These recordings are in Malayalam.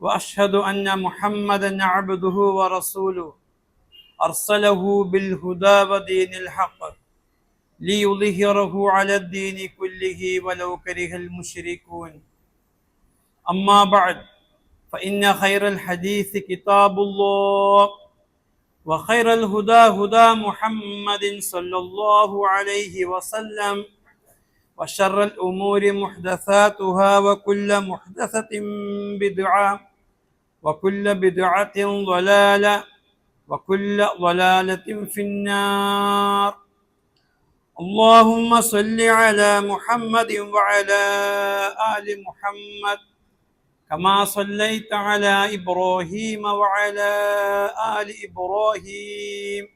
وأشهد أن محمدا عبده ورسوله. أرسله بالهدى ودين الحق ليظهره على الدين كله ولو كره المشركون. أما بعد فإن خير الحديث كتاب الله وخير الهدى هدى محمد صلى الله عليه وسلم وشر الأمور محدثاتها وكل محدثة بدعة. وكل بدعة ضلالة وكل ضلالة في النار. اللهم صل على محمد وعلى آل محمد كما صليت على إبراهيم وعلى آل إبراهيم.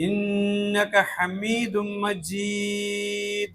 إنك حميد مجيد.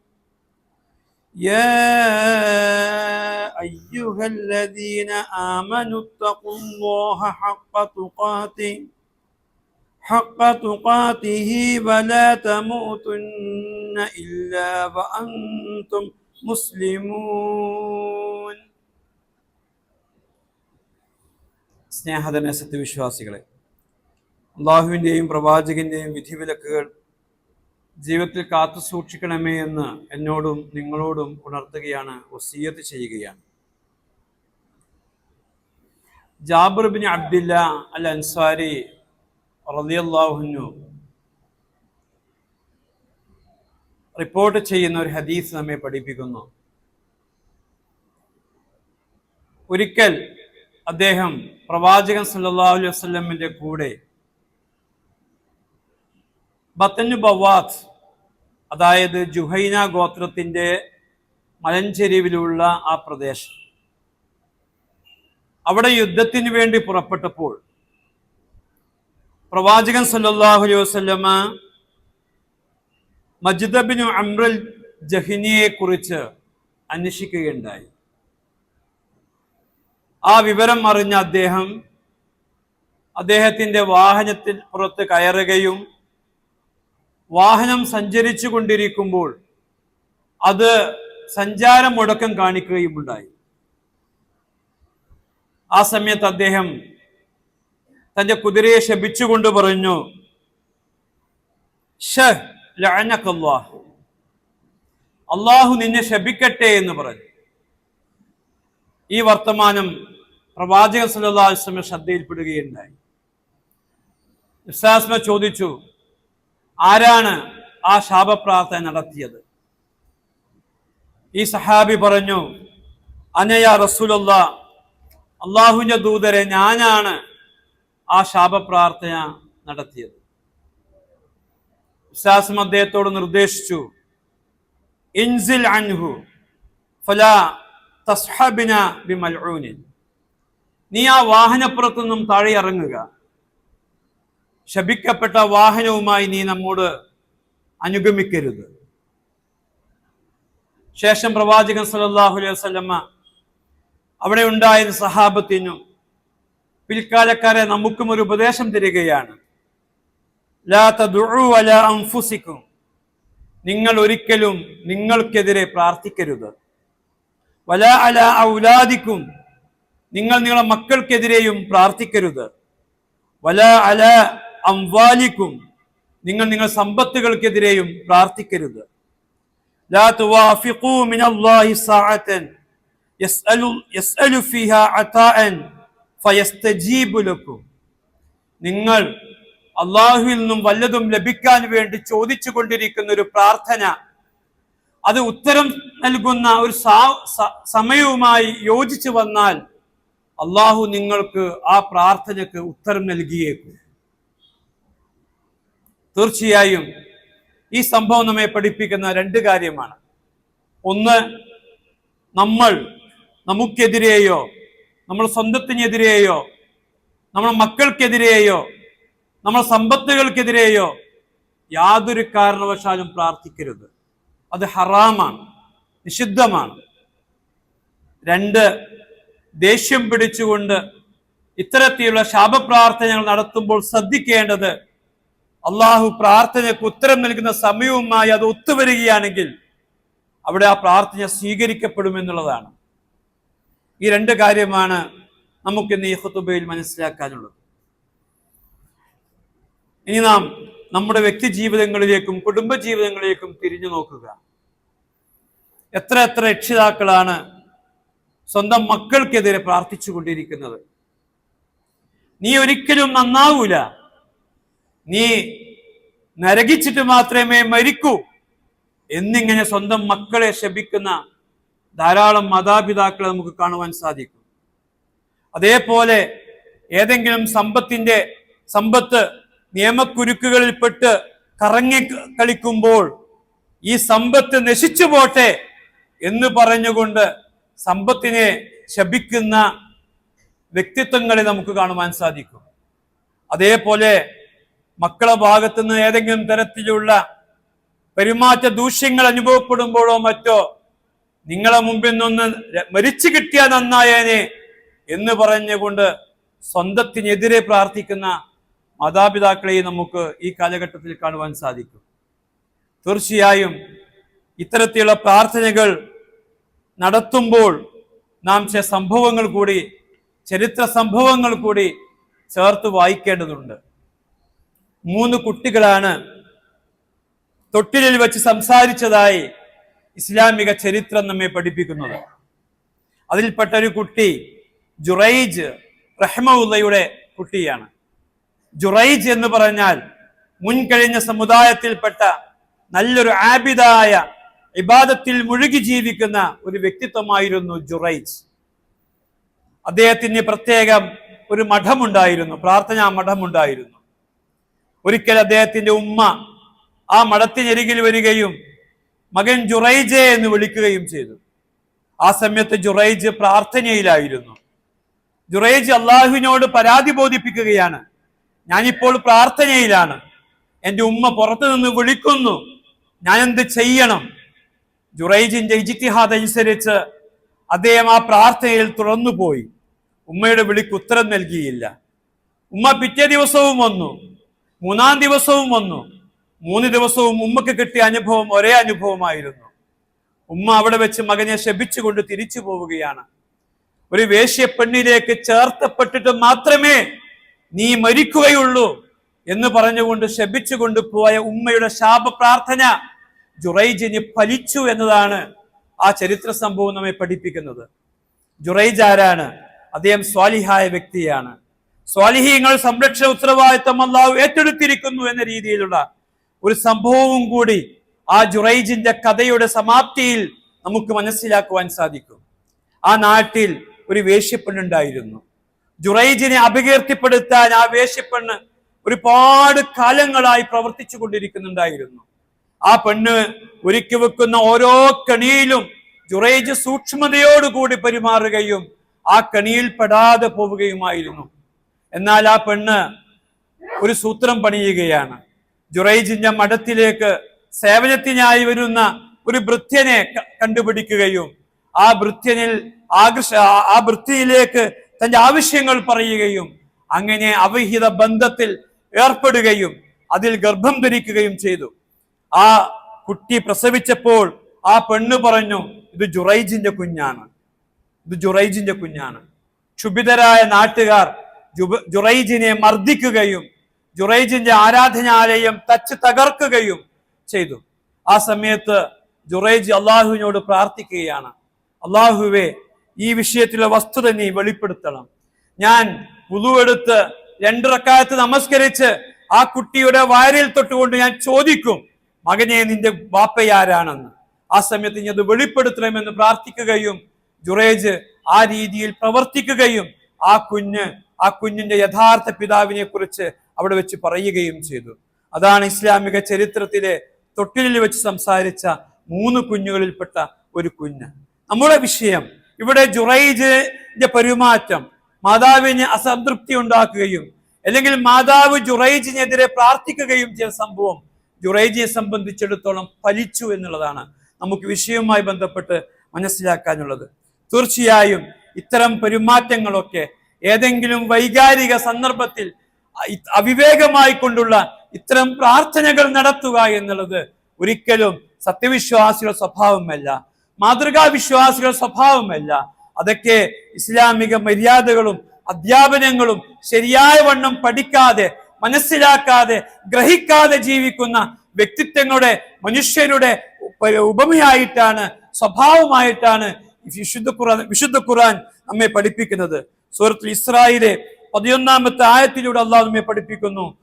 يا أيها الذين آمنوا اتقوا الله حق تقاته حق تقاته ولا تموتن إلا وأنتم مسلمون സ്നേഹതന സത്യവിശ്വാസികളെ അള്ളാഹുവിൻ്റെയും പ്രവാചകന്റെയും വിധിവിലക്കുകൾ ജീവിതത്തിൽ കാത്തു സൂക്ഷിക്കണമേ എന്ന് എന്നോടും നിങ്ങളോടും ഉണർത്തുകയാണ് ഒസീയത്ത് ചെയ്യുകയാണ്. Jabir bin Abdillah al Ansari റളിയല്ലാഹുനു report ചെയ്യുന്ന ഒരു ഹദീസ് നമ്മെ പഠിപ്പിക്കുന്നു. ഒരിക്കൽ അദ്ദേഹം പ്രവാചകൻ സല്ലാ അലൈഹി വസ്ലമിന്റെ കൂടെ ബത്തനു ബവാത്ത് അതായത് ജുഹൈന ഗോത്രത്തിന്റെ മലഞ്ചെരിവിലുള്ള ആ പ്രദേശം. അവിടെ യുദ്ധത്തിന് വേണ്ടി പുറപ്പെട്ടപ്പോൾ പ്രവാചകൻ സല്ലാഹു അലൈഹി വസല്ലമ മജിദബിനു അമ്രൽ ജഹിനിയെ കുറിച്ച് അന്വേഷിക്കുകയുണ്ടായി. ആ വിവരം അറിഞ്ഞ അദ്ദേഹം അദ്ദേഹത്തിന്റെ വാഹനത്തിൽ പുറത്ത് കയറുകയും വാഹനം സഞ്ചരിച്ചു കൊണ്ടിരിക്കുമ്പോൾ അത് സഞ്ചാരം മുടക്കം കാണിക്കുകയും ഉണ്ടായി. ആ സമയത്ത് അദ്ദേഹം തന്റെ കുതിരയെ ശപിച്ചുകൊണ്ട് പറഞ്ഞു അള്ളാഹു നിന്നെ ശപിക്കട്ടെ എന്ന് പറഞ്ഞു. ഈ വർത്തമാനം പ്രവാചകൻ സല്ലാസ്ലമെ ശ്രദ്ധയിൽപ്പെടുകയുണ്ടായി. ചോദിച്ചു ആരാണ് ആ ശാപപ്രാർത്ഥന നടത്തിയത്? ഈ സഹാബി പറഞ്ഞു അനയ റസൂലുള്ള അള്ളാഹുവിന്റെ ദൂതരെ ഞാനാണ് ആ ശാപപ്രാർത്ഥന നടത്തിയത്. വിശ്വാസം അദ്ദേഹത്തോട് നിർദ്ദേശിച്ചു ഇൻസിൽ അൻഹു ഫല നീ ആ വാഹനപ്പുറത്തു നിന്നും താഴെ ഇറങ്ങുക. ശപിക്കപ്പെട്ട വാഹനവുമായി നീ നമ്മോട് അനുഗമിക്കരുത്. ശേഷം പ്രവാചകൻ സല്ലല്ലാഹു അലൈഹി വസ്ലമ്മ അവിടെ ഉണ്ടായിരുന്ന സഹാബത്തിനും പിൽക്കാലക്കാരെ നമുക്കും ഒരു ഉപദേശം തരികയാണ്. നിങ്ങൾ ഒരിക്കലും നിങ്ങൾക്കെതിരെ പ്രാർത്ഥിക്കരുത്. വല അല ഔലാദിക്കും. നിങ്ങൾ നിങ്ങളുടെ മക്കൾക്കെതിരെയും പ്രാർത്ഥിക്കരുത്. വല അല അംവാലിക്കും. നിങ്ങൾ നിങ്ങൾ സമ്പത്തുകൾക്കെതിരെയും പ്രാർത്ഥിക്കരുത്. നിങ്ങൾ അള്ളാഹുവിൽ നിന്നും വല്ലതും ലഭിക്കാൻ വേണ്ടി ചോദിച്ചു കൊണ്ടിരിക്കുന്ന ഒരു പ്രാർത്ഥന. അത് ഉത്തരം നൽകുന്ന ഒരു സമയവുമായി യോജിച്ചു വന്നാൽ അള്ളാഹു നിങ്ങൾക്ക് ആ പ്രാർത്ഥനയ്ക്ക് ഉത്തരം നൽകിയേക്കും. തീർച്ചയായും ഈ സംഭവം നമ്മെ പഠിപ്പിക്കുന്ന രണ്ട് കാര്യമാണ്. ഒന്ന് നമ്മൾ നമുക്കെതിരെയോ നമ്മൾ സ്വന്തത്തിനെതിരെയോ നമ്മൾ മക്കൾക്കെതിരെയോ നമ്മൾ സമ്പത്തുകൾക്കെതിരെയോ യാതൊരു കാരണവശാലും പ്രാർത്ഥിക്കരുത്. അത് ഹറാമാണ് നിഷിദ്ധമാണ്. രണ്ട് ദേഷ്യം പിടിച്ചുകൊണ്ട് ഇത്തരത്തിലുള്ള ശാപപ്രാർത്ഥനകൾ നടത്തുമ്പോൾ ശ്രദ്ധിക്കേണ്ടത് അള്ളാഹു പ്രാർത്ഥനയ്ക്ക് ഉത്തരം നൽകുന്ന സമയവുമായി അത് ഒത്തുവരികയാണെങ്കിൽ അവിടെ ആ പ്രാർത്ഥന സ്വീകരിക്കപ്പെടുമെന്നുള്ളതാണ് ഈ രണ്ട് കാര്യമാണ് നമുക്ക് ഇന്ന് ഈ ഹുത്തുബയിൽ മനസ്സിലാക്കാനുള്ളത്. ഇനി നാം നമ്മുടെ വ്യക്തി ജീവിതങ്ങളിലേക്കും കുടുംബ ജീവിതങ്ങളിലേക്കും തിരിഞ്ഞു നോക്കുക. എത്ര എത്ര രക്ഷിതാക്കളാണ് സ്വന്തം മക്കൾക്കെതിരെ പ്രാർത്ഥിച്ചു കൊണ്ടിരിക്കുന്നത് നീ ഒരിക്കലും നന്നാവൂല. നീ നരകിച്ചിട്ട് മാത്രമേ മരിക്കൂ എന്നിങ്ങനെ സ്വന്തം മക്കളെ ശപിക്കുന്ന ധാരാളം മാതാപിതാക്കളെ നമുക്ക് കാണുവാൻ സാധിക്കും. അതേപോലെ ഏതെങ്കിലും സമ്പത്തിന്റെ സമ്പത്ത് നിയമക്കുരുക്കുകളിൽപ്പെട്ട് കറങ്ങി കളിക്കുമ്പോൾ ഈ സമ്പത്ത് നശിച്ചു പോട്ടെ എന്ന് പറഞ്ഞുകൊണ്ട് സമ്പത്തിനെ ശപിക്കുന്ന വ്യക്തിത്വങ്ങളെ നമുക്ക് കാണുവാൻ സാധിക്കും. അതേപോലെ മക്കളെ ഭാഗത്തുനിന്ന് ഏതെങ്കിലും തരത്തിലുള്ള പെരുമാറ്റ ദൂഷ്യങ്ങൾ അനുഭവപ്പെടുമ്പോഴോ മറ്റോ നിങ്ങളെ മുമ്പിൽ നിന്ന് മരിച്ചു കിട്ടിയാൽ നന്നായേനെ എന്ന് പറഞ്ഞുകൊണ്ട് സ്വന്തത്തിനെതിരെ പ്രാർത്ഥിക്കുന്ന മാതാപിതാക്കളെയും നമുക്ക് ഈ കാലഘട്ടത്തിൽ കാണുവാൻ സാധിക്കും. തീർച്ചയായും ഇത്തരത്തിലുള്ള പ്രാർത്ഥനകൾ നടത്തുമ്പോൾ നാം ചില സംഭവങ്ങൾ കൂടി ചരിത്ര സംഭവങ്ങൾ കൂടി ചേർത്ത് വായിക്കേണ്ടതുണ്ട്. മൂന്ന് കുട്ടികളാണ് തൊട്ടിലിൽ വെച്ച് സംസാരിച്ചതായി ഇസ്ലാമിക ചരിത്രം നമ്മെ പഠിപ്പിക്കുന്നത്. അതിൽപ്പെട്ട ഒരു കുട്ടി ജുറൈജ് റഹ്മുള്ളയുടെ കുട്ടിയാണ്. ജുറൈജ് എന്ന് പറഞ്ഞാൽ മുൻകഴിഞ്ഞ സമുദായത്തിൽപ്പെട്ട നല്ലൊരു ആബിദായ ഇബാദത്തിൽ മുഴുകി ജീവിക്കുന്ന ഒരു വ്യക്തിത്വമായിരുന്നു ജുറൈജ്. അദ്ദേഹത്തിന് പ്രത്യേകം ഒരു മഠമുണ്ടായിരുന്നു പ്രാർത്ഥനാ മഠമുണ്ടായിരുന്നു. ഒരിക്കൽ അദ്ദേഹത്തിന്റെ ഉമ്മ ആ മഠത്തിനരികിൽ വരികയും മകൻ ജുറൈജെ എന്ന് വിളിക്കുകയും ചെയ്തു. ആ സമയത്ത് ജുറൈജ് പ്രാർത്ഥനയിലായിരുന്നു. ജുറൈജ് അള്ളാഹുവിനോട് പരാതി ബോധിപ്പിക്കുകയാണ്. ഞാനിപ്പോൾ പ്രാർത്ഥനയിലാണ്. എന്റെ ഉമ്മ പുറത്തു നിന്ന് വിളിക്കുന്നു. ഞാൻ എന്ത് ചെയ്യണം? ജുറൈജിന്റെ ഇജിത്തിഹാദ് അനുസരിച്ച് അദ്ദേഹം ആ പ്രാർത്ഥനയിൽ തുറന്നുപോയി ഉമ്മയുടെ വിളിക്ക് ഉത്തരം നൽകിയില്ല. ഉമ്മ പിറ്റേ ദിവസവും വന്നു. മൂന്നാം ദിവസവും വന്നു. മൂന്ന് ദിവസവും ഉമ്മക്ക് കിട്ടിയ അനുഭവം ഒരേ അനുഭവമായിരുന്നു. ഉമ്മ അവിടെ വെച്ച് മകനെ ശപിച്ചുകൊണ്ട് തിരിച്ചു പോവുകയാണ്. ഒരു വേശ്യ പെണ്ണിലേക്ക് ചേർത്തപ്പെട്ടിട്ട് മാത്രമേ നീ മരിക്കുകയുള്ളൂ എന്ന് പറഞ്ഞുകൊണ്ട് ശപിച്ചുകൊണ്ട് പോയ ഉമ്മയുടെ ശാപ പ്രാർത്ഥന ജുറൈജിന് ഫലിച്ചു എന്നതാണ് ആ ചരിത്ര സംഭവം നമ്മെ പഠിപ്പിക്കുന്നത്. ജുറൈജ് ആരാണ്? അദ്ദേഹം സ്വാലിഹായ വ്യക്തിയാണ്. സ്വാലിഹീങ്ങൾ സംരക്ഷണ ഉത്തരവാദിത്തം അള്ളാഹു ഏറ്റെടുത്തിരിക്കുന്നു എന്ന രീതിയിലുള്ള ഒരു സംഭവവും കൂടി ആ ജുറൈജിന്റെ കഥയുടെ സമാപ്തിയിൽ നമുക്ക് മനസ്സിലാക്കുവാൻ സാധിക്കും. ആ നാട്ടിൽ ഒരു വേശ്യപ്പെണ്ണുണ്ടായിരുന്നു. ജുറൈജിനെ അപകീർത്തിപ്പെടുത്താൻ ആ വേശ്യപ്പെണ്ണ് ഒരുപാട് കാലങ്ങളായി പ്രവർത്തിച്ചു കൊണ്ടിരിക്കുന്നുണ്ടായിരുന്നു. ആ പെണ്ണ് ഒരുക്കി വെക്കുന്ന ഓരോ കണിയിലും ജുറൈജ് സൂക്ഷ്മതയോടുകൂടി പെരുമാറുകയും ആ കണിയിൽ പെടാതെ പോവുകയുമായിരുന്നു. എന്നാൽ ആ പെണ്ണ് ഒരു സൂത്രം പണിയുകയാണ്. ജുറൈജിന്റെ മഠത്തിലേക്ക് സേവനത്തിനായി വരുന്ന ഒരു ഭൃത്യനെ കണ്ടുപിടിക്കുകയും ആ ഭൃത്യനിൽ ആകർഷ ആ- ഭൃത്യയിലേക്ക് തന്റെ ആവശ്യങ്ങൾ പറയുകയും അങ്ങനെ അവിഹിത ബന്ധത്തിൽ ഏർപ്പെടുകയും അതിൽ ഗർഭം ധരിക്കുകയും ചെയ്തു. ആ കുട്ടി പ്രസവിച്ചപ്പോൾ ആ പെണ്ണ് പറഞ്ഞു ഇത് ജുറൈജിന്റെ കുഞ്ഞാണ്. ഇത് ജുറൈജിന്റെ കുഞ്ഞാണ്. ക്ഷുഭിതരായ നാട്ടുകാർ ജുറൈജിനെ മർദ്ദിക്കുകയും ജുറൈജിന്റെ ആരാധനാലയം തച്ച് തകർക്കുകയും ചെയ്തു. ആ സമയത്ത് ജുറൈജ് അള്ളാഹുവിനോട് പ്രാർത്ഥിക്കുകയാണ്. അള്ളാഹുവെ ഈ വിഷയത്തിലെ വസ്തുത നീ വെളിപ്പെടുത്തണം. ഞാൻ പുതുവെടുത്ത് രണ്ടിറക്കാലത്ത് നമസ്കരിച്ച് ആ കുട്ടിയുടെ വയറിൽ തൊട്ടുകൊണ്ട് ഞാൻ ചോദിക്കും മകനെ നിന്റെ ബാപ്പയാരാണെന്ന് ആ സമയത്ത് നീ അത് വെളിപ്പെടുത്തണമെന്ന് പ്രാർത്ഥിക്കുകയും ജുറേജ് ആ രീതിയിൽ പ്രവർത്തിക്കുകയും ആ കുഞ്ഞ് ആ കുഞ്ഞിന്റെ യഥാർത്ഥ പിതാവിനെ കുറിച്ച് അവിടെ വെച്ച് പറയുകയും ചെയ്തു. അതാണ് ഇസ്ലാമിക ചരിത്രത്തിലെ തൊട്ടിലിൽ വെച്ച് സംസാരിച്ച മൂന്ന് കുഞ്ഞുകളിൽപ്പെട്ട ഒരു കുഞ്ഞ്. നമ്മുടെ വിഷയം ഇവിടെ ജുറൈജിന്റെ പെരുമാറ്റം മാതാവിന് അസംതൃപ്തി ഉണ്ടാക്കുകയും അല്ലെങ്കിൽ മാതാവ് ജുറൈജിനെതിരെ പ്രാർത്ഥിക്കുകയും ചെയ്ത സംഭവം ജുറൈജിയെ സംബന്ധിച്ചിടത്തോളം ഫലിച്ചു എന്നുള്ളതാണ് നമുക്ക് വിഷയവുമായി ബന്ധപ്പെട്ട് മനസ്സിലാക്കാനുള്ളത്. തീർച്ചയായും ഇത്തരം പെരുമാറ്റങ്ങളൊക്കെ ഏതെങ്കിലും വൈകാരിക സന്ദർഭത്തിൽ അവിവേകമായി കൊണ്ടുള്ള ഇത്തരം പ്രാർത്ഥനകൾ നടത്തുക എന്നുള്ളത് ഒരിക്കലും സത്യവിശ്വാസികളുടെ സ്വഭാവമല്ല. മാതൃകാ വിശ്വാസികളുടെ സ്വഭാവമല്ല. അതൊക്കെ ഇസ്ലാമിക മര്യാദകളും അധ്യാപനങ്ങളും ശരിയായ വണ്ണം പഠിക്കാതെ മനസ്സിലാക്കാതെ ഗ്രഹിക്കാതെ ജീവിക്കുന്ന വ്യക്തിത്വങ്ങളുടെ മനുഷ്യരുടെ ഉപമയായിട്ടാണ് സ്വഭാവമായിട്ടാണ് വിശുദ്ധ ഖുർആൻ വിശുദ്ധ ഖുർആൻ നമ്മെ പഠിപ്പിക്കുന്നത്. സൂറത്തുൽ ഇസ്രായിലെ പതിനൊന്നാമത്തെ ആയത്തിലൂടെ അള്ളാഹു നമ്മെ പഠിപ്പിക്കുന്നു.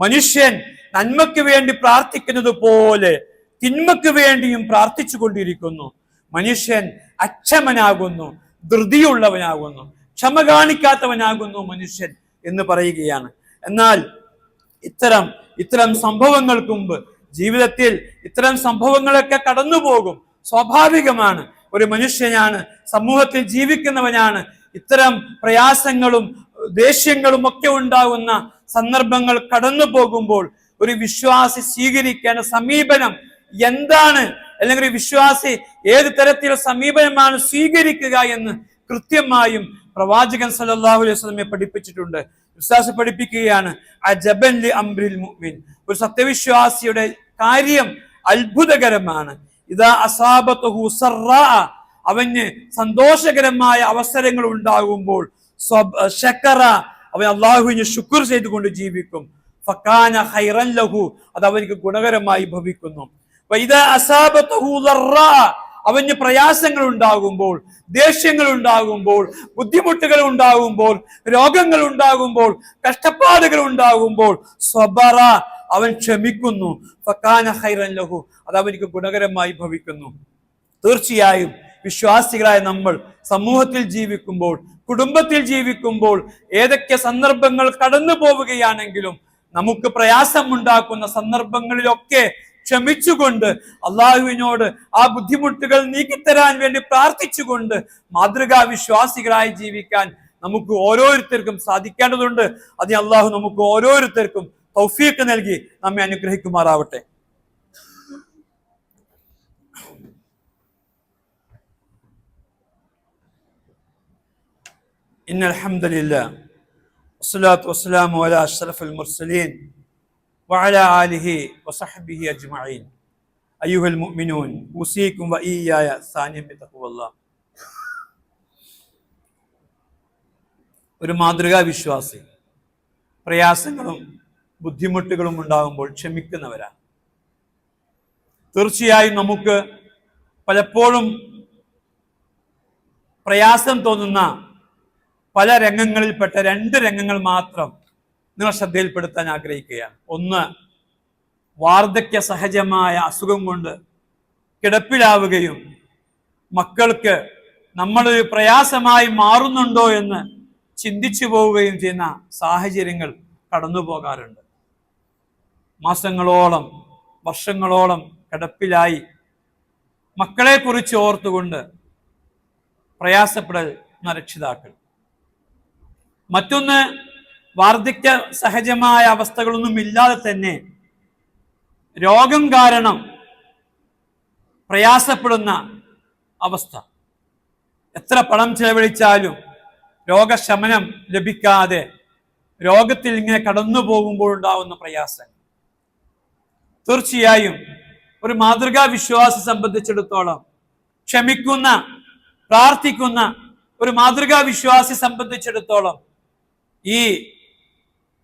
മനുഷ്യൻ നന്മയ്ക്ക് വേണ്ടി പ്രാർത്ഥിക്കുന്നത് പോലെ തിന്മയ്ക്ക് വേണ്ടിയും പ്രാർത്ഥിച്ചു കൊണ്ടിരിക്കുന്നു. മനുഷ്യൻ അക്ഷമനാകുന്നു ധൃതിയുള്ളവനാകുന്നു ക്ഷമ കാണിക്കാത്തവനാകുന്നു മനുഷ്യൻ എന്ന് പറയുകയാണ്. എന്നാൽ ഇത്തരം ഇത്തരം സംഭവങ്ങൾക്ക് മുമ്പ് ജീവിതത്തിൽ ഇത്തരം സംഭവങ്ങളൊക്കെ കടന്നുപോകും. സ്വാഭാവികമാണ്. ഒരു മനുഷ്യനാണ് സമൂഹത്തിൽ ജീവിക്കുന്നവനാണ്. ഇത്തരം പ്രയാസങ്ങളും ദേഷ്യങ്ങളും ഒക്കെ ഉണ്ടാകുന്ന സന്ദർഭങ്ങൾ കടന്നു പോകുമ്പോൾ ഒരു വിശ്വാസി സ്വീകരിക്കേണ്ട സമീപനം എന്താണ്? അല്ലെങ്കിൽ ഒരു വിശ്വാസി ഏത് തരത്തിലുള്ള സമീപനമാണ് സ്വീകരിക്കുക എന്ന് കൃത്യമായും പ്രവാചകൻ സല്ലല്ലാഹു അലൈഹി പഠിപ്പിച്ചിട്ടുണ്ട്. വിശ്വാസി പഠിപ്പിക്കുകയാണ് അജബൻ അംറിൽ മുഅ്മിൻ. ഒരു സത്യവിശ്വാസിയുടെ കാര്യം അത്ഭുതകരമാണ്. ഇതാ അസാബത്ത് ഹുസറ അവന് സന്തോഷകരമായ അവസരങ്ങൾ ഉണ്ടാകുമ്പോൾ ശക്കറ. അവൻ അള്ളാഹുവിന് ശുക്ർ ചെയ്തുകൊണ്ട് ജീവിക്കും. ഫക്കാന ഹൈറൻ ലഹു. അത് അവനിക്ക് ഗുണകരമായി ഭവിക്കുന്നു. അവന് പ്രയാസങ്ങൾ ഉണ്ടാകുമ്പോൾ ദേഷ്യങ്ങൾ ഉണ്ടാകുമ്പോൾ ബുദ്ധിമുട്ടുകൾ ഉണ്ടാകുമ്പോൾ രോഗങ്ങൾ ഉണ്ടാകുമ്പോൾ കഷ്ടപ്പാടുകൾ ഉണ്ടാകുമ്പോൾ സ്വബറ. അവൻ ക്ഷമിക്കുന്നു. ഫക്കാന ഹൈറൻ ലഹു. അത് അവനിക്ക് ഗുണകരമായി ഭവിക്കുന്നു. തീർച്ചയായും വിശ്വാസികളായ നമ്മൾ സമൂഹത്തിൽ ജീവിക്കുമ്പോൾ കുടുംബത്തിൽ ജീവിക്കുമ്പോൾ ഏതൊക്കെ സന്ദർഭങ്ങൾ കടന്നു പോവുകയാണെങ്കിലും നമുക്ക് പ്രയാസമുണ്ടാക്കുന്ന സന്ദർഭങ്ങളിലൊക്കെ ക്ഷമിച്ചുകൊണ്ട് അള്ളാഹുവിനോട് ആ ബുദ്ധിമുട്ടുകൾ നീക്കിത്തരാൻ വേണ്ടി പ്രാർത്ഥിച്ചുകൊണ്ട് മാതൃകാ വിശ്വാസികളായി ജീവിക്കാൻ നമുക്ക് ഓരോരുത്തർക്കും സാധിക്കേണ്ടതുണ്ട്. അതിന് അള്ളാഹു നമുക്ക് ഓരോരുത്തർക്കും തൗഫീക്ക് നൽകി നമ്മെ അനുഗ്രഹിക്കുമാറാവട്ടെ إن الحمد لله والصلاة والسلام على أشرف المرسلين وعلى آله وصحبه أجمعين أيها المؤمنون أوصيكم وإياي ثانيا بتقوى الله ഒരു മാതൃകാ വിശ്വാസി പ്രയാസങ്ങളും ബുദ്ധിമുട്ടുകളും ഉണ്ടാകുമ്പോൾ ക്ഷമിക്കുന്നവരാണ്. തീർച്ചയായും നമുക്ക് പലപ്പോഴും പ്രയാസം തോന്നുന്ന പല രംഗങ്ങളിൽപ്പെട്ട രണ്ട് രംഗങ്ങൾ മാത്രം നിങ്ങൾ ശ്രദ്ധയിൽപ്പെടുത്താൻ ആഗ്രഹിക്കുകയാണ്. ഒന്ന് വാർദ്ധക്യ സഹജമായ അസുഖം കൊണ്ട് കിടപ്പിലാവുകയും മക്കൾക്ക് നമ്മളൊരു പ്രയാസമായി മാറുന്നുണ്ടോ എന്ന് ചിന്തിച്ചു പോവുകയും ചെയ്യുന്ന സാഹചര്യങ്ങൾ കടന്നു പോകാറുണ്ട് മാസങ്ങളോളം വർഷങ്ങളോളം കിടപ്പിലായി. മക്കളെ കുറിച്ച് ഓർത്തുകൊണ്ട് പ്രയാസപ്പെടൽ രക്ഷിതാക്കൾ. മറ്റൊന്ന് വാർദ്ധക്യ സഹജമായ അവസ്ഥകളൊന്നും ഇല്ലാതെ തന്നെ രോഗം കാരണം പ്രയാസപ്പെടുന്ന അവസ്ഥ. എത്ര പണം ചെലവഴിച്ചാലും രോഗശമനം ലഭിക്കാതെ രോഗത്തിൽ ഇങ്ങനെ കടന്നു പോകുമ്പോൾ ഉണ്ടാവുന്ന പ്രയാസം തീർച്ചയായും ഒരു മാതൃകാ വിശ്വാസം സംബന്ധിച്ചിടത്തോളം ക്ഷമിക്കുന്ന പ്രാർത്ഥിക്കുന്ന ഒരു മാതൃകാ വിശ്വാസി സംബന്ധിച്ചിടത്തോളം ഈ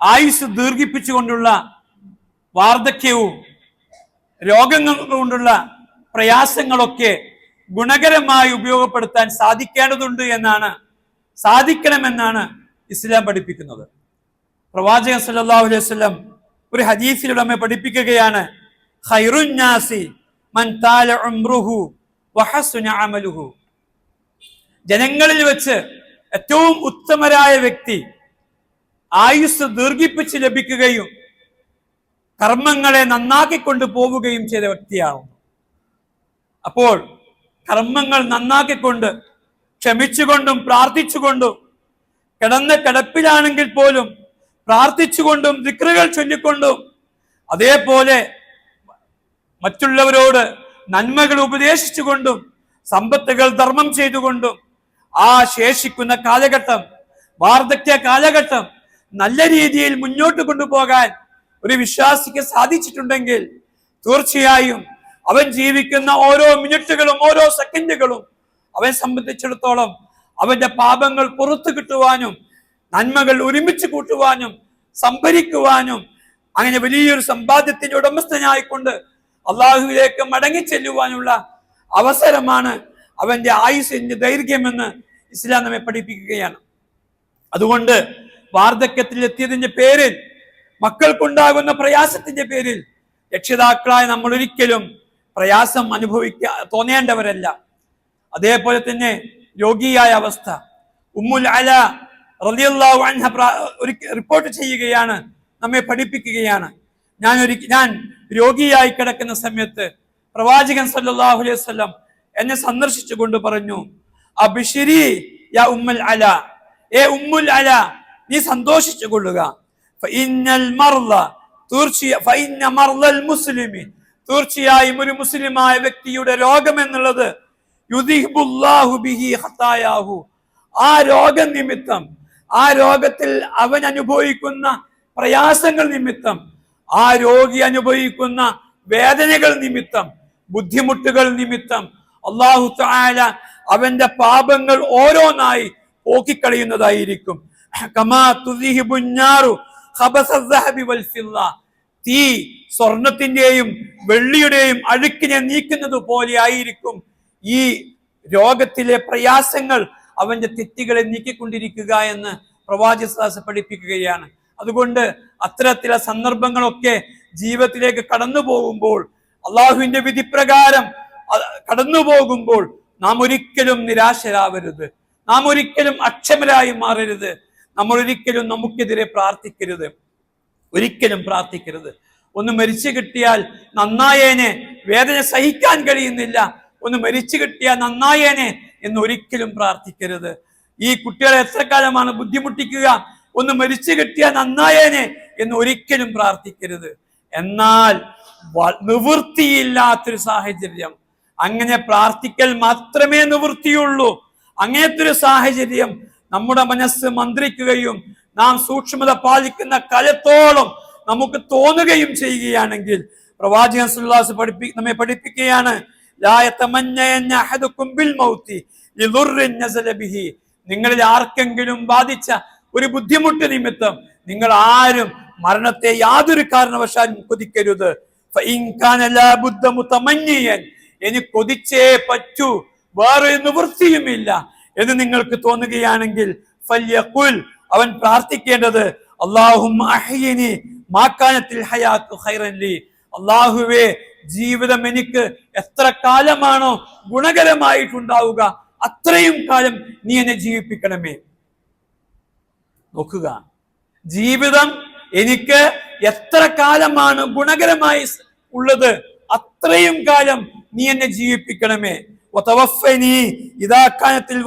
ആയുസ് ദീർഘിപ്പിച്ചുകൊണ്ടുള്ള വാർദ്ധക്യവും രോഗങ്ങൾ കൊണ്ടുള്ള പ്രയാസങ്ങളൊക്കെ ഗുണകരമായി ഉപയോഗപ്പെടുത്താൻ സാധിക്കേണ്ടതുണ്ട് എന്നാണ് സാധിക്കണമെന്നാണ് ഇസ്ലാം പഠിപ്പിക്കുന്നത്. പ്രവാചകൻ സല്ലല്ലാഹു അലൈഹി വസല്ലം ഒരു ഹദീസിലൂടെ നമ്മെ പഠിപ്പിക്കുകയാണ് ജനങ്ങളിൽ വെച്ച് ഏറ്റവും ഉത്തമരായ വ്യക്തി ആയുസ് ദീർഘിപ്പിച്ച് ലഭിക്കുകയും കർമ്മങ്ങളെ നന്നാക്കിക്കൊണ്ട് പോവുകയും ചെയ്ത വ്യക്തിയാണ് അപ്പോൾ കർമ്മങ്ങൾ നന്നാക്കിക്കൊണ്ട് ക്ഷമിച്ചുകൊണ്ടും പ്രാർത്ഥിച്ചുകൊണ്ടും കിടന്ന കിടപ്പിലാണെങ്കിൽ പോലും പ്രാർത്ഥിച്ചുകൊണ്ടും ദിക്റുകൾ ചൊല്ലിക്കൊണ്ടും അതേപോലെ മറ്റുള്ളവരോട് നന്മകൾ ഉപദേശിച്ചുകൊണ്ടും സമ്പത്തുകൾ ധർമ്മം ചെയ്തുകൊണ്ടും ആ ശേഷിക്കുന്ന കാലഘട്ടം വാർദ്ധക്യ കാലഘട്ടം നല്ല രീതിയിൽ മുന്നോട്ട് കൊണ്ടുപോകാൻ ഒരു വിശ്വാസിക്ക് സാധിച്ചിട്ടുണ്ടെങ്കിൽ തീർച്ചയായും അവൻ ജീവിക്കുന്ന ഓരോ മിനിറ്റുകളും ഓരോ സെക്കൻഡുകളും അവനെ സംബന്ധിച്ചിടത്തോളം അവന്റെ പാപങ്ങൾ പുറത്തു കിട്ടുവാനും നന്മകൾ ഒരുമിച്ച് കൂട്ടുവാനും സംഭരിക്കുവാനും അങ്ങനെ വലിയൊരു സമ്പാദ്യത്തിന്റെ ഉടമസ്ഥനായിക്കൊണ്ട് അള്ളാഹുവിലേക്ക് മടങ്ങി ചെല്ലുവാനുള്ള അവസരമാണ് അവന്റെ ആയുസിന്റെ ദൈർഘ്യമെന്ന് ഇസ്ലാം നമ്മെ പഠിപ്പിക്കുകയാണ്. അതുകൊണ്ട് വാർദ്ധക്യത്തിൽ എത്തിയതിന്റെ പേരിൽ മക്കൾക്കുണ്ടാകുന്ന പ്രയാസത്തിന്റെ പേരിൽ രക്ഷിതാക്കളായ നമ്മൾ ഒരിക്കലും പ്രയാസം അനുഭവിക്ക തോന്നേണ്ടവരല്ല. അതേപോലെ തന്നെ രോഗിയായ അവസ്ഥ. ഉമ്മുൽ അല അൻഹ ഒരു റിപ്പോർട്ട് ചെയ്യുകയാണ് നമ്മെ പഠിപ്പിക്കുകയാണ്. ഞാൻ ഒരു ഞാൻ രോഗിയായി കിടക്കുന്ന സമയത്ത് പ്രവാചകൻ സല്ലല്ലാഹു അലൈഹി വസല്ലം എന്നെ സന്ദർശിച്ചുകൊണ്ട് പറഞ്ഞു അബിഷിരി യാ ഉമ്മുൽ അല. ഏ ഉമ്മുൽ അല നീ സന്തോഷിച്ചു കൊള്ളുക. തീർച്ചയായും ഒരു മുസ്ലിമായ വ്യക്തിയുടെ രോഗം എന്നുള്ളത് ആ രോഗം നിമിത്തം ആ രോഗത്തിൽ അവൻ അനുഭവിക്കുന്ന പ്രയാസങ്ങൾ നിമിത്തം ആ രോഗി അനുഭവിക്കുന്ന വേദനകൾ നിമിത്തം ബുദ്ധിമുട്ടുകൾ നിമിത്തം അള്ളാഹു താല അവന്റെ പാപങ്ങൾ ഓരോന്നായി പോക്കിക്കളയുന്നതായിരിക്കും. തീ സ്വർണത്തിന്റെയും വെള്ളിയുടെയും അഴുക്കിനെ നീക്കുന്നത് പോലെ ആയിരിക്കും ഈ രോഗത്തിലെ പ്രയാസങ്ങൾ അവന്റെ തെറ്റുകളെ നീക്കിക്കൊണ്ടിരിക്കുക എന്ന് പ്രവാചക പഠിപ്പിക്കുകയാണ്. അതുകൊണ്ട് അത്തരത്തിലെ സന്ദർഭങ്ങളൊക്കെ ജീവിതത്തിലേക്ക് കടന്നു പോകുമ്പോൾ അള്ളാഹുവിന്റെ വിധിപ്രകാരം കടന്നു പോകുമ്പോൾ നാം ഒരിക്കലും നിരാശരാവരുത്. നാം ഒരിക്കലും അക്ഷമരായി മാറരുത്. നമ്മൾ ഒരിക്കലും നമുക്കെതിരെ പ്രാർത്ഥിക്കരുത്. ഒരിക്കലും പ്രാർത്ഥിക്കരുത്. ഒന്ന് മരിച്ചു കിട്ടിയാൽ നന്നായേനെ വേദന സഹിക്കാൻ കഴിയുന്നില്ല. ഒന്ന് മരിച്ചു കിട്ടിയാൽ നന്നായേനെ എന്ന് ഒരിക്കലും പ്രാർത്ഥിക്കരുത്. ഈ കുട്ടികളെ എത്ര കാലമാണ് ബുദ്ധിമുട്ടിക്കുക? ഒന്ന് മരിച്ചു കിട്ടിയാൽ നന്നായേനെ എന്ന് ഒരിക്കലും പ്രാർത്ഥിക്കരുത്. എന്നാൽ നിവൃത്തിയില്ലാത്തൊരു സാഹചര്യം. അങ്ങനെ പ്രാർത്ഥിക്കൽ മാത്രമേ നിവൃത്തിയുള്ളൂ. അങ്ങനത്തെ ഒരു സാഹചര്യം നമ്മുടെ മനസ്സ് മന്ത്രിക്കുകയും നാം സൂക്ഷ്മത പാലിക്കുന്ന കലത്തോളം നമുക്ക് തോന്നുകയും ചെയ്യുകയാണെങ്കിൽ പ്രവാചകൻ സുല്ലാസ് പഠിപ്പി നമ്മെ പഠിപ്പിക്കുകയാണ്. നിങ്ങളിൽ ആർക്കെങ്കിലും ബാധിച്ച ഒരു ബുദ്ധിമുട്ട് നിമിത്തം നിങ്ങൾ ആരും മരണത്തെ യാതൊരു കാരണവശാലും കൊതിക്കരുത്. ഇനി കൊതിച്ചേ പറ്റൂ. വേറെ നിവൃത്തിയുമില്ല എന്ന് നിങ്ങൾക്ക് തോന്നുകയാണെങ്കിൽ അവൻ പ്രാർത്ഥിക്കേണ്ടത് അള്ളാഹും അഹ്യിനി മാക്കാനത്തിൽ ഹയാത്തു ഖൈറൻ ലി. അള്ളാഹുവേ ജീവിതം എനിക്ക് എത്ര കാലമാണോ ഗുണകരമായിട്ടുണ്ടാവുക അത്രയും കാലം നീ എന്നെ ജീവിപ്പിക്കണമേ. നോക്കുക. ജീവിതം എനിക്ക് എത്ര കാലമാണ് ഗുണകരമായി ഉള്ളത് അത്രയും കാലം നീ എന്നെ ജീവിപ്പിക്കണമേ. വതവഫനി ഇദാ കാനത്തിൽ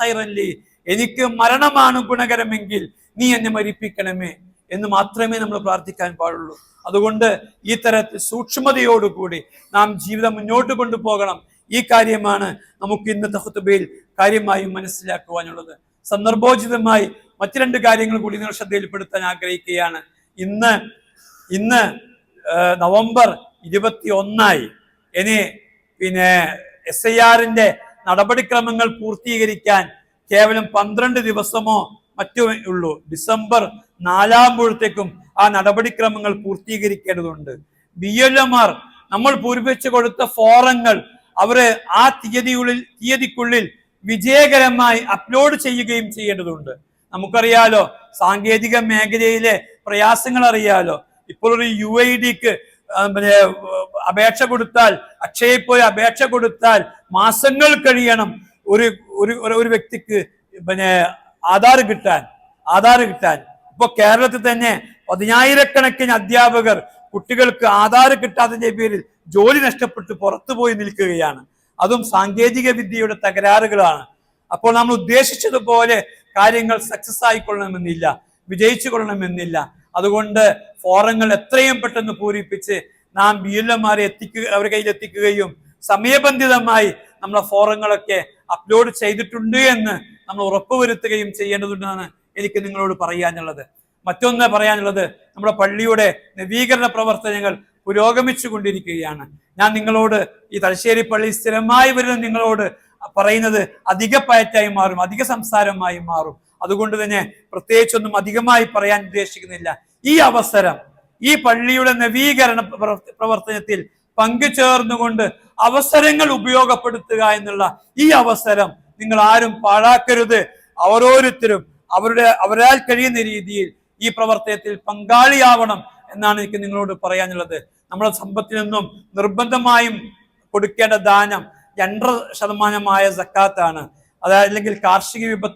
ഖൈറൻ ലി. എനിക്ക് മരണമാണ് ഗുണകരമെങ്കിൽ നീ എന്നെ മരിപ്പിക്കണമേ. എന്ന് മാത്രമേ നമ്മൾ പ്രാർത്ഥിക്കാൻ പാടുള്ളൂ. അതുകൊണ്ട് ഈ തരത്തിൽ സൂക്ഷ്മതയോടുകൂടി നാം ജീവിതം മുന്നോട്ട് കൊണ്ടുപോകണം. ഈ കാര്യമാണ് നമുക്ക് ഇന്നത്തെ ഹുത്തുബയിൽ കാര്യമായും മനസ്സിലാക്കുവാനുള്ളത്. സന്ദർഭോചിതമായി മറ്റു രണ്ട് കാര്യങ്ങൾ കൂടി നിങ്ങൾ ശ്രദ്ധയിൽപ്പെടുത്താൻ ആഗ്രഹിക്കുകയാണ്. ഇന്ന് ഇന്ന് നവംബർ ഇരുപത്തി ഒന്നായി ഇനി പിന്നെ എസ് ഐ ആറിന്റെ നടപടിക്രമങ്ങൾ പൂർത്തീകരിക്കാൻ കേവലം പന്ത്രണ്ട് ദിവസമോ മറ്റോ ഉള്ളൂ. ഡിസംബർ നാലാകുമ്പോഴത്തേക്കും ആ നടപടിക്രമങ്ങൾ പൂർത്തീകരിക്കേണ്ടതുണ്ട്. ബി എൽ എം ആർ നമ്മൾ പൂരിപ്പിച്ച് കൊടുത്ത ഫോറങ്ങൾ അവർ ആ തീയതിയുള്ളിൽ തീയതിക്കുള്ളിൽ വിജയകരമായി അപ്ലോഡ് ചെയ്യുകയും ചെയ്യേണ്ടതുണ്ട്. നമുക്കറിയാലോ സാങ്കേതിക മേഖലയിലെ പ്രയാസങ്ങൾ അറിയാലോ ഇപ്പോൾ ഒരു യു ഐ ഡിക്ക് അപേക്ഷ കൊടുത്താൽ അക്ഷയയിൽ പോയി അപേക്ഷ കൊടുത്താൽ മാസങ്ങൾ കഴിയണം ഒരു- ഒരു വ്യക്തിക്ക് പിന്നെ ആധാർ കിട്ടാൻ ആധാർ കിട്ടാൻ. ഇപ്പൊ കേരളത്തിൽ തന്നെ പതിനായിരക്കണക്കിന് അധ്യാപകർ കുട്ടികൾക്ക് ആധാർ കിട്ടാത്തതിന്റെ പേരിൽ ജോലി നഷ്ടപ്പെട്ട് പുറത്തു പോയി നിൽക്കുകയാണ്. അതും സാങ്കേതിക വിദ്യയുടെ തകരാറുകളാണ്. അപ്പോൾ നമ്മൾ ഉദ്ദേശിച്ചതുപോലെ കാര്യങ്ങൾ സക്സസ് ആയിക്കൊള്ളണമെന്നില്ല വിജയിച്ചു കൊള്ളണമെന്നില്ല അതുകൊണ്ട് ഫോറങ്ങൾ എത്രയും പെട്ടെന്ന് പൂരിപ്പിച്ച് നാം ബി എൽ എമാരെ എത്തിക്കുക അവരുടെ കയ്യിൽ എത്തിക്കുകയും സമയബന്ധിതമായി നമ്മളെ ഫോറങ്ങളൊക്കെ അപ്ലോഡ് ചെയ്തിട്ടുണ്ട് എന്ന് നമ്മൾ ഉറപ്പുവരുത്തുകയും ചെയ്യേണ്ടതുണ്ടെന്നാണ് എനിക്ക് നിങ്ങളോട് പറയാനുള്ളത്. മറ്റൊന്ന് പറയാനുള്ളത് നമ്മുടെ പള്ളിയുടെ നവീകരണ പ്രവർത്തനങ്ങൾ പുരോഗമിച്ചു കൊണ്ടിരിക്കുകയാണ് ഞാൻ നിങ്ങളോട് ഈ തലശ്ശേരി പള്ളി സ്ഥിരമായി വരുന്ന നിങ്ങളോട് പറയുന്നത് അധിക പയറ്റായി മാറും അധിക സംസാരമായി മാറും. അതുകൊണ്ട് തന്നെ പ്രത്യേകിച്ചൊന്നും അധികമായി പറയാൻ ഉദ്ദേശിക്കുന്നില്ല. ഈ അവസരം ഈ പള്ളിയുടെ നവീകരണ പ്രവർ- പ്രവർത്തനത്തിൽ പങ്കുചേർന്നുകൊണ്ട് അവസരങ്ങൾ ഉപയോഗപ്പെടുത്തുക എന്നുള്ള ഈ അവസരം നിങ്ങൾ ആരും പാഴാക്കരുത്. ഓരോരുത്തരും അവരുടെ അവരാൽ കഴിയുന്ന രീതിയിൽ ഈ പ്രവർത്തനത്തിൽ പങ്കാളിയാവണം എന്നാണ് എനിക്ക് നിങ്ങളോട് പറയാനുള്ളത്. നമ്മുടെ സമ്പത്തിൽ നിന്നും നിർബന്ധമായും കൊടുക്കേണ്ട ദാനം രണ്ടര ശതമാനമായ സക്കാത്താണ്. അതായത് അല്ലെങ്കിൽ കാർഷിക വിപ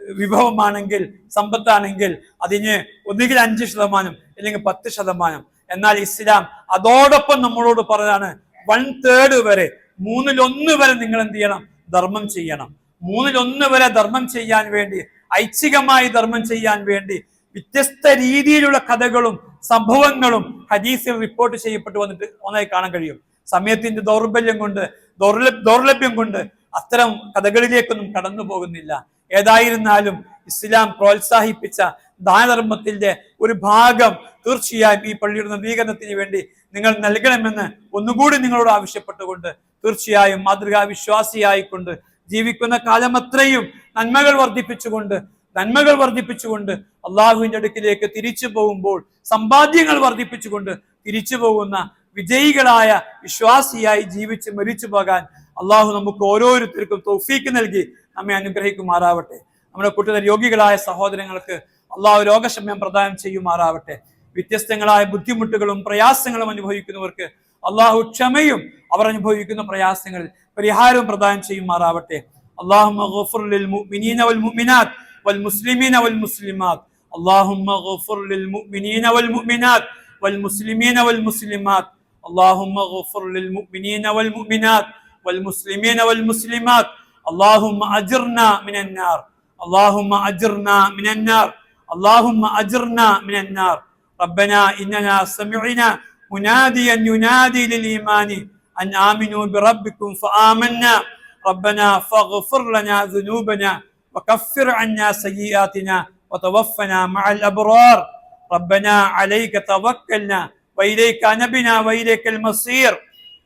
വിഭവമാണെങ്കിൽ സമ്പത്താണെങ്കിൽ അതിന് ഒന്നുകിൽ അഞ്ച് ശതമാനം അല്ലെങ്കിൽ പത്ത് ശതമാനം. എന്നാൽ ഇസ്ലാം അതോടൊപ്പം നമ്മളോട് പറഞ്ഞാണ് വൺ തേർഡ് വരെ മൂന്നിലൊന്ന് വരെ നിങ്ങൾ എന്ത് ചെയ്യണം? ധർമ്മം ചെയ്യണം. മൂന്നിലൊന്ന് വരെ ധർമ്മം ചെയ്യാൻ വേണ്ടി ഐച്ഛികമായി ധർമ്മം ചെയ്യാൻ വേണ്ടി വ്യത്യസ്ത രീതിയിലുള്ള കഥകളും സംഭവങ്ങളും ഹദീസിൽ റിപ്പോർട്ട് ചെയ്യപ്പെട്ടു വന്നിട്ട് ഒന്നായി കാണാൻ കഴിയും. സമയത്തിന്റെ ദൗർബല്യം കൊണ്ട് ദൗർലഭ്യ കൊണ്ട് അത്തരം കഥകളിലേക്കൊന്നും കടന്നു പോകുന്നില്ല. ഏതായിരുന്നാലും ഇസ്ലാം പ്രോത്സാഹിപ്പിച്ച ദാനധർമ്മത്തിന്റെ ഒരു ഭാഗം തീർച്ചയായും ഈ പള്ളിയുടെ നവീകരണത്തിന് വേണ്ടി നിങ്ങൾ നൽകണമെന്ന് ഒന്നുകൂടി നിങ്ങളോട് ആവശ്യപ്പെട്ടുകൊണ്ട് തീർച്ചയായും മാതൃകാ വിശ്വാസിയായിക്കൊണ്ട് ജീവിക്കുന്ന കാലമത്രയും നന്മകൾ വർദ്ധിപ്പിച്ചുകൊണ്ട് നന്മകൾ വർദ്ധിപ്പിച്ചുകൊണ്ട് അള്ളാഹുവിന്റെ അടുക്കിലേക്ക് തിരിച്ചു പോകുമ്പോൾ സമ്പാദ്യങ്ങൾ വർദ്ധിപ്പിച്ചുകൊണ്ട് തിരിച്ചു പോകുന്ന വിജയികളായ വിശ്വാസിയായി ജീവിച്ച് മരിച്ചു പോകാൻ അള്ളാഹു നമുക്ക് ഓരോരുത്തർക്കും തൗഫീക്ക് നൽകി നമ്മെ അനുഗ്രഹിക്കുമാറാവട്ടെ. നമ്മുടെ കൂട്ടുകാർ രോഗികളായ സഹോദരങ്ങൾക്ക് അള്ളാഹു രോഗശമ്യം പ്രദാനം ചെയ്യുമാറാവട്ടെ. വ്യത്യസ്തങ്ങളായ ബുദ്ധിമുട്ടുകളും പ്രയാസങ്ങളും അനുഭവിക്കുന്നവർക്ക് അള്ളാഹു ക്ഷമയും അവർ അനുഭവിക്കുന്ന പ്രയാസങ്ങളിൽ പരിഹാരവും പ്രദാനം ചെയ്യുമാറാവട്ടെ اللهم اغفر للمؤمنين والمؤمنات والمسلمين والمسلمات اللهم اغفر للمؤمنين والمؤمنات والمسلمين والمسلمات اللهم اغفر للمؤمنين والمؤمنات والمسلمين والمسلمات اللهم اجرنا من النار اللهم اجرنا من النار اللهم اجرنا من النار ربنا اننا سمعنا مناديا ينادي للإيمان أن آمنوا بربكم فآمنا. ربنا فاغفر لنا ذنوبنا وكفر عنا سيئاتنا وتوفنا مع الأبرار. ربنا عليك توكلنا وإليك نبنا وإليك المصير.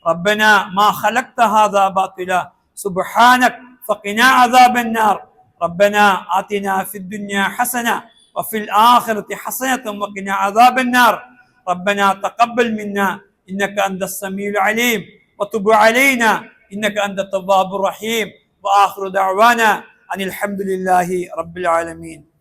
ربنا ما خلقت هذا باطلا. سبحانك فقنا عذاب النار. ربنا آتنا في الدنيا حسنة وفي الآخرة حسنة وقنا عذاب النار. ربنا تقبل منا إنك أنت السميع العليم. وتب علينا إنك أنت التواب الرحيم. وآخر دعوانا أن الحمد لله رب العالمين.